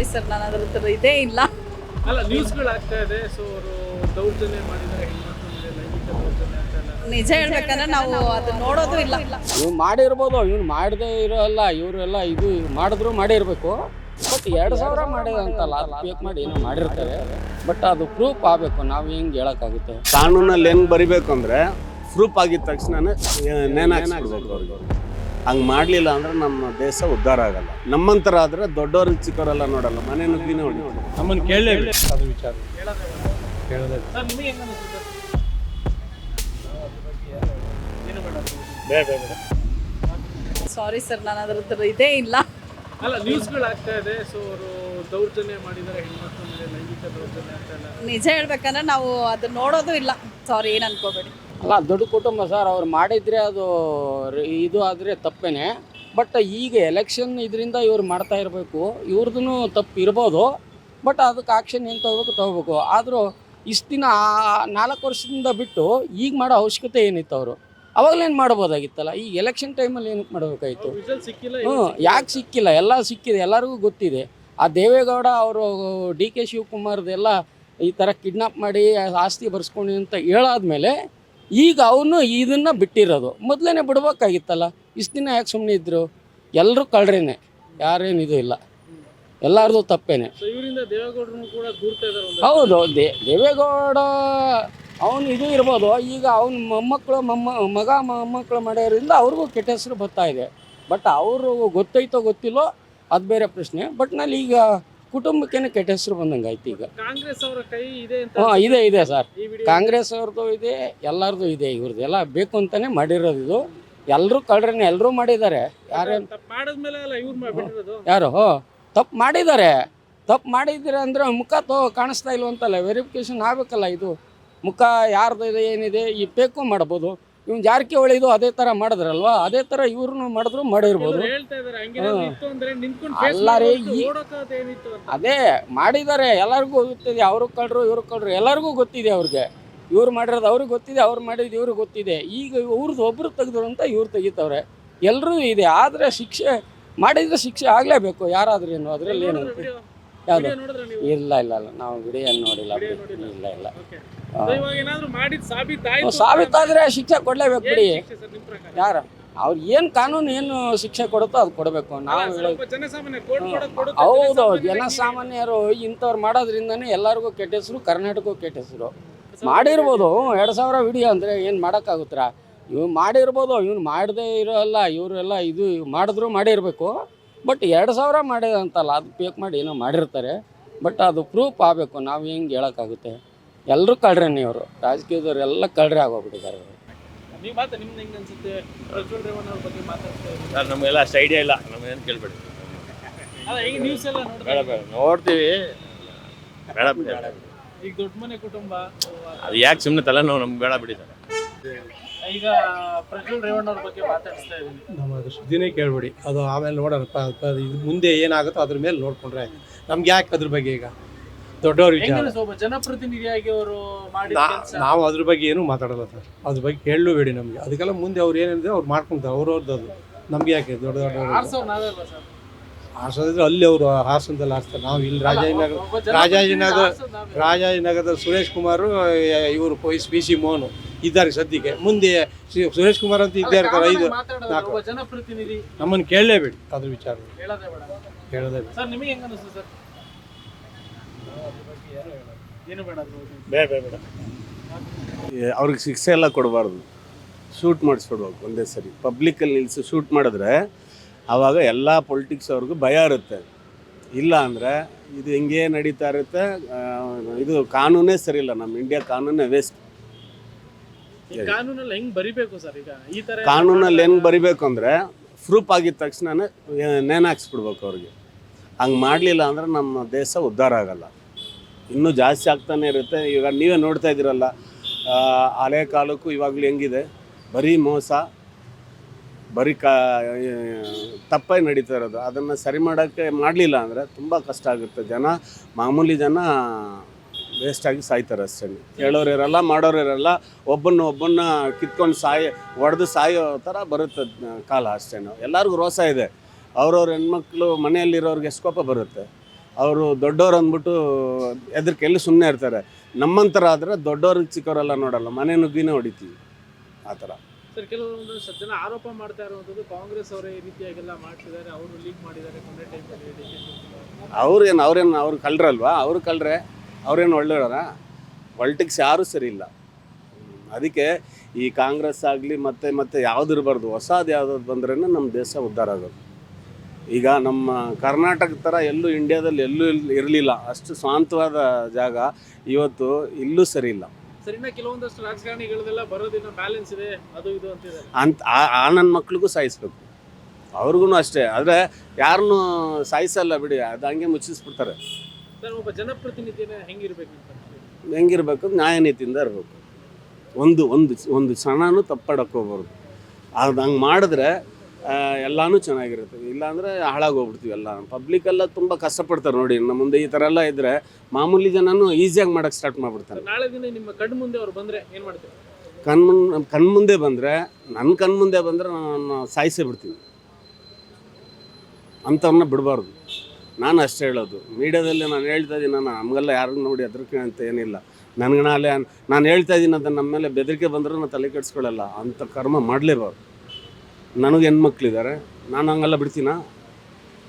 Sorry sir ನಾನು ಅದ್ರ ಥರ ಇದೇ ಇಲ್ಲ. ಅಲ್ಲ ನ್ಯೂಸ್ಗಳು ಆಗ್ತಾ ಇದೆ ಸೊ ಅವರು ದೌರ್ಜನ್ಯ ಮಾಡಿದ್ರೆ ಲೈಂಗಿಕ ದೌರ್ಜನ್ಯ ಅಂತ ನಿಜ ಹೇಳ್ಬೇಕಂದ್ರೆ ನಾವು ಅದು ನೋಡೋದು ಇಲ್ಲ. ಇವ್ನು ಮಾಡಿರ್ಬೋದು ಇವ್ನು ಮಾಡದೇ ಇರೋಲ್ಲ ಇವರೆಲ್ಲ ಇದು ಮಾಡಿದ್ರು ಮಾಡಿರ್ಬೇಕು ಬಟ್ ಎರಡು ಸಾವಿರ ಮಾಡಿದಂತಲ್ಲ ಬೇಕು ಮಾಡಿ ಏನೋ ಮಾಡಿರ್ತಾರೆ. ಬಟ್ ಅದು ಪ್ರೂಫ್ ಆಗಬೇಕು ನಾವು ಹೆಂಗೆ ಹೇಳೋಕ್ಕಾಗುತ್ತೆ? ಕಾನೂನಲ್ಲಿ ಹೆಂಗೆ ಬರಿಬೇಕು ಅಂದ್ರೆ ಪ್ರೂಫ್ ಆಗಿದ ತಕ್ಷಣನೇ ನೇನಾಕ್ಸ್ಬಿಡ್ಬೇಕು ಅವ್ರಿಗೆ. ಹಂಗೆ ಮಾಡಲಿಲ್ಲ ಅಂದ್ರೆ ನಮ್ಮ ದೇಶ ಉದ್ಧಾರ ಆಗಲ್ಲ. ನಮ್ಮಂತರ ಆದ್ರೆ ದೊಡ್ಡವ್ರಿಗೆ ಚಿಕ್ಕವರೆಲ್ಲ ನೋಡಲ್ಲ ಮನೆ ನುಗ್ಗಿ ನೋಡಿ ನಮ್ಮನ್ನು ಕೇಳಲೇ ಅದು ವಿಚಾರ. Sir sorry? ಸರ್ ನಾನು ಅದ್ರ ಹತ್ರ ಇದೇ ಇಲ್ಲ. ಅಲ್ಲ ನ್ಯೂಸ್ಗಳು ಆಗ್ತಾ ಇದೆ ಸೊ ಅವರು ದೌರ್ಜನ್ಯ ಮಾಡಿದ್ದಾರೆ ಹೆಣ್ಮಕ್ಳ ಮೇಲೆ ಲೈಂಗಿಕ ದೌರ್ಜನ್ಯ ಅಂತ ನಿಜ ಹೇಳ್ಬೇಕಂದ್ರೆ ನಾವು ಅದನ್ನ ನೋಡೋದು ಇಲ್ಲ. ಸಾರಿ ಏನು ಅನ್ಕೋಬೇಡಿ. ಅಲ್ಲ ದೊಡ್ಡ ಕುಟುಂಬ ಸರ್ ಅವ್ರು ಮಾಡಿದರೆ ಅದು ಇದು ಆದರೆ ತಪ್ಪೇನೆ. ಬಟ್ ಈಗ ಎಲೆಕ್ಷನ್ ಇದರಿಂದ ಇವ್ರು ಮಾಡ್ತಾ ಇರಬೇಕು. ಇವ್ರದ್ದು ತಪ್ಪು ಇರ್ಬೋದು. ಬಟ್ ಅದಕ್ಕೆ ಆಕ್ಷನ್ ಏನು ತಗೋಬೇಕು ತಗೋಬೇಕು. ಆದರೂ ಇಷ್ಟು ದಿನ ನಾಲ್ಕು ವರ್ಷದಿಂದ ಬಿಟ್ಟು ಈಗ ಮಾಡೋ ಅವಶ್ಯಕತೆ ಏನಿತ್ತು ಅವರು? ಅವಾಗಲೇನು ಮಾಡ್ಬೋದಾಗಿತ್ತಲ್ಲ? ಈ ಎಲೆಕ್ಷನ್ ಟೈಮಲ್ಲಿ ಏನಕ್ಕೆ ಸಿಕ್ಕಿಲ್ಲ ಹ್ಞೂ ಯಾಕೆ ಸಿಕ್ಕಿಲ್ಲ? ಎಲ್ಲ ಸಿಕ್ಕಿದೆ ಎಲ್ಲರಿಗೂ ಗೊತ್ತಿದೆ. ಆ ದೇವೇಗೌಡ ಅವರು ಡಿ ಕೆ ಶಿವಕುಮಾರ್ದೆಲ್ಲ ಈ ಥರ ಕಿಡ್ನಾಪ್ ಮಾಡಿ ಆಸ್ತಿ ಬರ್ಸ್ಕೊಂಡು ಅಂತ ಹೇಳಾದ್ಮೇಲೆ ಈಗ ಅವನು ಇದನ್ನು ಬಿಟ್ಟಿರೋದು. ಮೊದಲೇ ಬಿಡ್ಬೇಕಾಗಿತ್ತಲ್ಲ. ಇಷ್ಟು ದಿನ ಯಾಕೆ ಸುಮ್ಮನೆ ಇದ್ದರು ಎಲ್ಲರೂ ಕಳ್ರೇನೆ. ಯಾರೇನು ಇದು ಇಲ್ಲ. ಎಲ್ಲರದು ತಪ್ಪೇನೆ. ಹೌದು. ದೇ ದೇವೇಗೌಡ ಅವನು ಇದು ಇರ್ಬೋದು. ಈಗ ಅವನ ಮೊಮ್ಮಕ್ಕಳು ಮೊಮ್ಮ ಮಗ ಮೊಮ್ಮಕ್ಕಳು ಮಾಡೋದ್ರಿಂದ ಅವ್ರಿಗೂ ಕೆಟ್ಟ ಹೆಸರು ಬರ್ತಾ ಇದೆ. ಬಟ್ ಅವರು ಗೊತ್ತೈತೋ ಗೊತ್ತಿಲ್ಲೋ ಅದು ಬೇರೆ ಪ್ರಶ್ನೆ. ಬಟ್ನಲ್ಲಿ ಈಗ ಕುಟುಂಬಕ್ಕೇನೆ ಕೆಟ್ಟ ಹೆಸರು ಬಂದಂಗೆ ಆಯ್ತು ಈಗ. ಕಾಂಗ್ರೆಸ್ ಅವರ ಕೈ ಇದೆ ಅಂತ ಹಾಂ ಇದೆ ಇದೆ ಸರ್. ಕಾಂಗ್ರೆಸ್ ಅವ್ರದ್ದು ಇದೆ ಎಲ್ಲರದು ಇದೆ ಇವ್ರದ್ದು ಎಲ್ಲ ಬೇಕು ಅಂತಾನೆ ಮಾಡಿರೋದು ಇದು. ಎಲ್ಲರೂ ಕಳ್ರೇನೆ ಎಲ್ಲರೂ ಮಾಡಿದ್ದಾರೆ. ಯಾರು ಮಾಡಿದ್ಮೇಲೆ ಅಲ್ಲ ಇವ್ರು ಮಾಡ್ಬಿಟ್ಟಿರೋದು ಯಾರು? ಹೋ ತಪ್ಪು ಮಾಡಿದ್ದಾರೆ. ತಪ್ಪು ಮಾಡಿದ್ದೀರ ಅಂದ್ರೆ ಮುಖ ತೋ ಕಾಣಿಸ್ತಾ ಇಲ್ವಂತಲ್ಲ ವೆರಿಫಿಕೇಶನ್ ಆಗಬೇಕಲ್ಲ ಇದು. ಮುಖ ಯಾರ್ದು ಇದೆ ಏನಿದೆ ಈ ಬೇಕು ಮಾಡ್ಬೋದು. ಇವ್ನು ಜಾರಕಿಹೊಳಿ ಇದು ಅದೇ ಥರ ಮಾಡಿದ್ರಲ್ವಾ? ಅದೇ ಥರ ಇವ್ರನ್ನೂ ಮಾಡಿದ್ರು ಮಾಡಿರ್ಬೋದು. ಅಲ್ಲ ರೀ, ಅದೇ ಮಾಡಿದ್ದಾರೆ ಎಲ್ಲರಿಗೂ ಗೊತ್ತಿದೆ ಅವರು ಕಳ್ರು ಇವ್ರು ಕಳ್ರು ಎಲ್ಲರಿಗೂ ಗೊತ್ತಿದೆ ಅವ್ರಿಗೆ. ಇವ್ರು ಮಾಡಿರೋದು ಅವ್ರಿಗೆ ಗೊತ್ತಿದೆ ಅವ್ರು ಮಾಡಿದ್ದು ಇವ್ರಿಗೆ ಗೊತ್ತಿದೆ. ಈಗ ಇವ್ರದ್ದು ಒಬ್ರು ತೆಗೆದ್ರು ಅಂತ ಇವ್ರು ತೆಗಿತವ್ರೆ. ಎಲ್ಲರೂ ಇದೆ ಆದರೆ ಶಿಕ್ಷೆ ಮಾಡಿದರೆ ಶಿಕ್ಷೆ ಆಗಲೇಬೇಕು ಯಾರಾದ್ರೂ ಏನು ಅದರಲ್ಲಿ ಏನು ಯಾವುದು? ಇಲ್ಲ ಇಲ್ಲ ಇಲ್ಲ. ನಾವು ವಿಡಿಯೋ ನೋಡಿಲ್ಲ. ಇಲ್ಲ ಇಲ್ಲ. ಸಾವಿತ್ತಾದ್ರೆ ಶಿಕ್ಷೆ ಕೊಡ್ಲೇಬೇಕು ಬಿಡಿ. ಯಾರ? ಅವ್ರು ಏನು ಕಾನೂನು ಏನು ಶಿಕ್ಷೆ ಕೊಡುತ್ತೋ ಅದು ಕೊಡಬೇಕು. ನಾವು ಹೌದು ಜನಸಾಮಾನ್ಯರು ಇಂಥವ್ರು ಮಾಡೋದ್ರಿಂದನೇ ಎಲ್ಲರಿಗೂ ಕೆಟ್ಟ ಹೆಸರು ಕರ್ನಾಟಕಕ್ಕೂ ಕೆಟ್ಟ ಹೆಸರು. ಮಾಡಿರ್ಬೋದು ಎರಡು ಸಾವಿರ ವಿಡಿಯೋ ಅಂದರೆ ಏನು ಮಾಡೋಕ್ಕಾಗುತ್ತಾ? ಇವ್ನು ಮಾಡಿರ್ಬೋದು ಇವ್ನು ಮಾಡದೇ ಇರೋಲ್ಲ ಇವರೆಲ್ಲ ಇದು ಮಾಡಿದ್ರು ಮಾಡಿರಬೇಕು. ಬಟ್ ಎರಡು ಸಾವಿರ ಮಾಡಿದಂತಲ್ಲ ಅದು ಪೇಕ್ ಮಾಡಿ ಏನೋ ಮಾಡಿರ್ತಾರೆ. ಬಟ್ ಅದು ಪ್ರೂಫ್ ಆಗಬೇಕು ನಾವು ಹೆಂಗೆ ಹೇಳೋಕ್ಕಾಗುತ್ತೆ? ಎಲ್ಲರೂ ಕಳ್ರೆ ಇವರು ರಾಜಕೀಯದವ್ರು ಎಲ್ಲ ಕಳ್ರೆ ಆಗೋಗ್ಬಿಟ್ಟಿದ್ದಾರೆ ಇವರು ನೀವು ಮಾತಾ ನಿಮ್ದು ಹೆಂಗ್ ಅನ್ಸುತ್ತೆ? ಪ್ರಜ್ವಲ್ ರೇವಣ್ಣ ಅವ್ರ ಬಗ್ಗೆ ಮಾತಾಡ್ತಾ ಇದ್ದೀವಿ ಸರ್ ನಮಗೆಲ್ಲ ಅಷ್ಟು ಐಡಿಯಾ ಇಲ್ಲ. ನಮಗೇನು ಕೇಳ್ಬೇಡಿ. ಅಲ್ಲ ಈಗ ನ್ಯೂಸ್ ಎಲ್ಲ ನೋಡ್ತಾ ಬೇಡ. ಬೇಡ ನೋಡ್ತೀವಿ. ಬೇಡ ಬಿಡಿ ಈಗ ದೊಡ್ಡ ಮನೆ ಕುಟುಂಬ ಅದು ಯಾಕೆ ಸುಮ್ಮನೆ ತಲೆನೋವು? ನಮ್ಗೆ ಬೇಡ ಬಿಡಿ ಸರ್. ಈಗ ಪ್ರಜ್ವಲ್ ರೇವಣ್ಣ ಅವ್ರ ಬಗ್ಗೆ ಮಾತಾಡ್ತಾ ಇದ್ದೀನಿ. ನಮ್ಮ ಅದು ಸುದ್ದಿನೇ ಕೇಳ್ಬೇಡಿ. ಅದು ಆಮೇಲೆ ನೋಡೋಣ ಪ- ಪ- ಇದು ಮುಂದೆ ಏನಾಗುತ್ತೋ ಅದ್ರ ಮೇಲೆ ನೋಡ್ಕೊಂಡ್ರೆ ಆಯ್ತು. ನಮ್ಗೆ ಯಾಕೆ ಅದ್ರ ಬಗ್ಗೆ ಈಗ? ದೊಡ್ಡವ್ರ ವಿಚಾರ ಹೆಂಗನಿಸ್ ಒಬ್ಬ ಜನಪ್ರತಿನಿಧಿಯಾಗಿ ಅವರು ಮಾಡಿದ ಕೆಲಸ? ನಾವು ಅದ್ರ ಬಗ್ಗೆ ಏನೂ ಮಾತಾಡಲ್ಲ ಸರ್. ಅದ್ರ ಬಗ್ಗೆ ಕೇಳಲೂಬೇಡಿ ನಮಗೆ. ಅದಕ್ಕೆಲ್ಲ ಮುಂದೆ ಅವ್ರು ಏನಿದೆ ಅವ್ರು ಮಾಡ್ಕೊಂತಾರೆ. ಅವ್ರವ್ರದ್ದು ಅದು. ನಮ್ಗೆ ಯಾಕೆ ದೊಡ್ಡ ದೊಡ್ಡ ಸರ್? ಹಾಸೋದಿದ್ರೆ ಅಲ್ಲಿ ಅವರು ಹಾಸನದಲ್ಲಿ ಹಾಸ್ತಾರೆ ನಾವು ಇಲ್ಲಿ ರಾಜಾಜಿನಗರ ರಾಜಾಜಿನಗರ. ರಾಜಾಜಿನಗರದ ಸುರೇಶ್ ಕುಮಾರ್ ಇವರು ಪಿ ಸಿ ಮೋಹನ್ ಇದ್ದಾರೆ ಸದ್ಯಕ್ಕೆ. ಮುಂದೆ ಸುರೇಶ್ ಕುಮಾರ್ ಅಂತ ಇದ್ದೇ ಇರ್ತಾರೆ ಐದು ನಾಲ್ಕು. ಜನಪ್ರತಿನಿಧಿ. ನಮ್ಮನ್ನು ಕೇಳಲೇಬೇಡಿ. ಅದ್ರ ವಿಚಾರ. ಹೇಳೋದೇ ಬೇಡ. ಕೇಳೋದೇ ಸರ್ ನಿಮಗೆ ಹೆಂಗ ಸರ್? ಬೇಡ? ಬೇಡ ಬೇಡ ಅವ್ರಿಗೆ ಶಿಕ್ಷೆ ಎಲ್ಲ ಕೊಡಬಾರ್ದು. ಶೂಟ್ ಮಾಡಿಸ್ಬಿಡ್ಬೇಕು ಒಂದೇ ಸರಿ. ಪಬ್ಲಿಕ್ಕಲ್ಲಿ ನಿಲ್ಲಿಸಿ ಶೂಟ್ ಮಾಡಿದ್ರೆ ಆವಾಗ ಎಲ್ಲ ಪೊಲಿಟಿಕ್ಸ್ ಅವ್ರಿಗೂ ಭಯ ಇರುತ್ತೆ. ಇಲ್ಲ ಅಂದರೆ ಇದು ಹೆಂಗೆ ನಡೀತಾ ಇರುತ್ತೆ ಇದು ಕಾನೂನೇ ಸರಿಯಿಲ್ಲ ಇಲ್ಲ. ನಮ್ಮ ಇಂಡಿಯಾ ಕಾನೂನೇ ವೇಸ್ಟ್ ಕಾನೂನಲ್ಲಿ ಹೆಂಗೆ ಬರಿಬೇಕು ಸರ್ ಈಗ? ಈ ಥರ ಕಾನೂನಲ್ಲಿ ಹೆಂಗೆ ಬರಿಬೇಕು ಅಂದರೆ ಪ್ರೂಫ್ ಆಗಿದ ತಕ್ಷಣನೇ ನೇಣಾಕ್ಸ್ಬಿಡ್ಬೇಕು ಅವ್ರಿಗೆ. ಹಂಗೆ ಮಾಡಲಿಲ್ಲ ಅಂದರೆ ನಮ್ಮ ದೇಶ ಉದ್ಧಾರ ಆಗಲ್ಲ. ಇನ್ನೂ ಜಾಸ್ತಿ ಆಗ್ತಾನೆ ಇರುತ್ತೆ. ಈಗ ನೀವೇ ನೋಡ್ತಾ ಇದ್ದೀರಲ್ಲ ಹಳೆ ಕಾಲಕ್ಕೂ ಇವಾಗಲೂ ಹೆಂಗಿದೆ? ಬರೀ ಮೋಸ, ಬರೀ ಕಾ ತಪ್ಪಾಗಿ ನಡೀತಾ ಇರೋದು. ಅದನ್ನು ಸರಿ ಮಾಡೋಕ್ಕೆ ಮಾಡಲಿಲ್ಲ ಅಂದರೆ ತುಂಬ ಕಷ್ಟ ಆಗುತ್ತೆ. ಜನ, ಮಾಮೂಲಿ ಜನ ವೇಸ್ಟಾಗಿ ಸಾಯ್ತಾರೆ ಅಷ್ಟೇ. ಕೇಳೋರು ಇರಲ್ಲ, ಮಾಡೋರು ಇರಲ್ಲ, ಒಬ್ಬನ್ನ ಒಬ್ಬನ್ನ ಕಿತ್ಕೊಂಡು ಸಾಯ, ಒಡೆದು ಸಾಯೋ ಥರ ಬರುತ್ತೆ ಕಾಲ ಅಷ್ಟೇ ಎಲ್ಲರಿಗೂ ರೋಸ ಇದೆ. ಅವ್ರವ್ರ ಹೆಣ್ಮಕ್ಳು ಮನೆಯಲ್ಲಿರೋರಿಗೆ ಸ್ಕೋಪ ಕೋಪ ಬರುತ್ತೆ. ಅವರು ದೊಡ್ಡವ್ರು ಅಂದ್ಬಿಟ್ಟು ಎದ್ರಕ್ಕೆ ಎಲ್ಲಿ ಸುಮ್ಮನೆ ಇರ್ತಾರೆ. ನಮ್ಮಂತರ ಆದರೆ ದೊಡ್ಡವ್ರಿಗೆ ಚಿಕ್ಕವರೆಲ್ಲ ನೋಡಲ್ಲ ಮನೆ ನುಗ್ಗಿನೇ ಹೊಡಿತೀವಿ. ಆ ಥರ. ಸರ್ ಕೆಲವೊಂದು ಜನ ಆರೋಪ ಮಾಡ್ತಾ ಇರುವಂಥದ್ದು ಕಾಂಗ್ರೆಸ್ ಅವರೇ ಈ ರೀತಿಯಾಗೆಲ್ಲ ಮಾಡ್ತಿದ್ದಾರೆ ಅವರು ಲೀಕ್ ಮಾಡಿದ್ದಾರೆ ಕೊನೆ ಟೈಮಲ್ಲಿ ಅವ್ರೇನು ಅವ್ರೇನು ಅವ್ರು ಕಳ್ರಲ್ವಾ? ಅವರು ಕಳ್ರೆ ಅವ್ರೇನು ಒಳ್ಳೆಯವರ ಪೊಲಿಟಿಕ್ಸ್ ಯಾರೂ ಸರಿ ಇಲ್ಲ. ಅದಕ್ಕೆ ಈ ಕಾಂಗ್ರೆಸ್ ಆಗಲಿ ಮತ್ತೆ ಮತ್ತೆ ಯಾವ್ದು ಇರಬಾರ್ದು ಹೊಸದು ಯಾವ್ದಾದ್ರು ಬಂದ್ರೇ ನಮ್ಮ ದೇಶ ಉದ್ಧಾರ ಆಗೋದು. ಈಗ ನಮ್ಮ ಕರ್ನಾಟಕ ಥರ ಎಲ್ಲೂ ಇಂಡಿಯಾದಲ್ಲಿ ಎಲ್ಲೂ ಇರಲಿಲ್ಲ. ಅಷ್ಟು ಶಾಂತವಾದ ಜಾಗ ಇವತ್ತು ಇಲ್ಲೂ ಸರಿ ಇಲ್ಲ. ಸರ್ ಇನ್ನ ಕೆಲವೊಂದಷ್ಟು ರಾಜಕಾರಣಿಗಳದೆಲ್ಲ ಬ್ಯಾಲೆನ್ಸ್ ಇದೆ ಅದು ಇದು ಅಂತ ಆ- ಆ ನನ್ನ ಮಕ್ಳಿಗೂ ಸಾಯಿಸ್ಬೇಕು. ಅವ್ರಿಗೂ ಅಷ್ಟೇ. ಆದರೆ ಯಾರನ್ನೂ ಸಾಯಿಸಲ್ಲ ಬಿಡಿ ಅದು ಹಂಗೆ ಮುಚ್ಚಿಸ್ಬಿಡ್ತಾರೆ. ಸರ್ ಒಬ್ಬ ಜನಪ್ರತಿನಿಧಿನ ಹೆಂಗಿರ್ಬೇಕು ಅಂತ ಹೆಂಗಿರ್ಬೇಕು? ನ್ಯಾಯ ನೀತಿಯಿಂದ ಇರಬೇಕು. ಒಂದು ಒಂದು ಒಂದು ಕ್ಷಣನೂ ತಪ್ಪಡಕ್ಕೆ ಹೋಗ್ಬಾರ್ದು. ಅದು ಹಂಗೆ ಮಾಡಿದ್ರೆ ಎಲ್ಲಾನು ಚೆನ್ನಾಗಿರುತ್ತೆ. ಇಲ್ಲಾಂದರೆ ಹಾಳಾಗೋಗ್ಬಿಡ್ತೀವಿ ಎಲ್ಲ. ಪಬ್ಲಿಕ್ ಪಬ್ಲಿಕ್ಕೆಲ್ಲ ತುಂಬ ಕಷ್ಟಪಡ್ತಾರೆ ನೋಡಿ. ನಮ್ಮ ಮುಂದೆ ಈ ಥರ ಎಲ್ಲ ಇದ್ದರೆ ಮಾಮೂಲಿ ಜನನು ಈಸಿಯಾಗಿ ಮಾಡೋಕ್ಕೆ ಸ್ಟಾರ್ಟ್ ಮಾಡಿಬಿಡ್ತಾರೆ. ನಾಳೆ ದಿನ ನಿಮ್ಮ ಕಣ್ಣು ಮುಂದೆ ಅವ್ರು ಬಂದ್ರೆ ಏನು ಮಾಡ್ತೀವಿ ಕಣ್ಮುನ್ ಕಣ್ಮುಂದೆ ಬಂದರೆ ನನ್ನ ಕಣ್ಮುಂದೆ ಬಂದರೆ ನಾನು ಸಾಯಿಸೇ ಬಿಡ್ತೀನಿ. ಅಂಥವ್ರನ್ನ ಬಿಡಬಾರ್ದು. ನಾನು ಅಷ್ಟೇ ಹೇಳೋದು. ಮೀಡಿಯಾದಲ್ಲಿ ನಾನು ಹೇಳ್ತಾ ಇದ್ದೀನಿ ನಾನು ನಮಗೆಲ್ಲ ಯಾರು ನೋಡಿ ಹೆದರಿಕೆ ಅಂತ ಏನಿಲ್ಲ. ನನಗೆ ನಾಳೆ ನಾನು ಹೇಳ್ತಾ ಇದ್ದೀನಿ ಅಂತ ನಮ್ಮ ಮೇಲೆ ಬೆದರಿಕೆ ಬಂದರೂ ನಾನು ತಲೆ ಕೆಡಿಸ್ಕೊಳ್ಳಲ್ಲ. ಅಂಥ ಕರ್ಮ ಮಾಡಲೇಬಾರ್ದು ನನಗೆ ಹೆಣ್ಮಕ್ಳಿದ್ದಾರೆ. ನಾನು ಹಂಗೆಲ್ಲ ಬಿಡ್ತೀನ?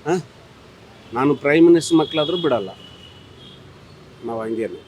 ಹಾಂ? ನಾನು ಪ್ರೈಮ್ ಮಿನಿಸ್ಟರ್ ಮಕ್ಕಳಾದರೂ ಬಿಡಲ್ಲ. ನಾವು ಹಂಗೇನೆ.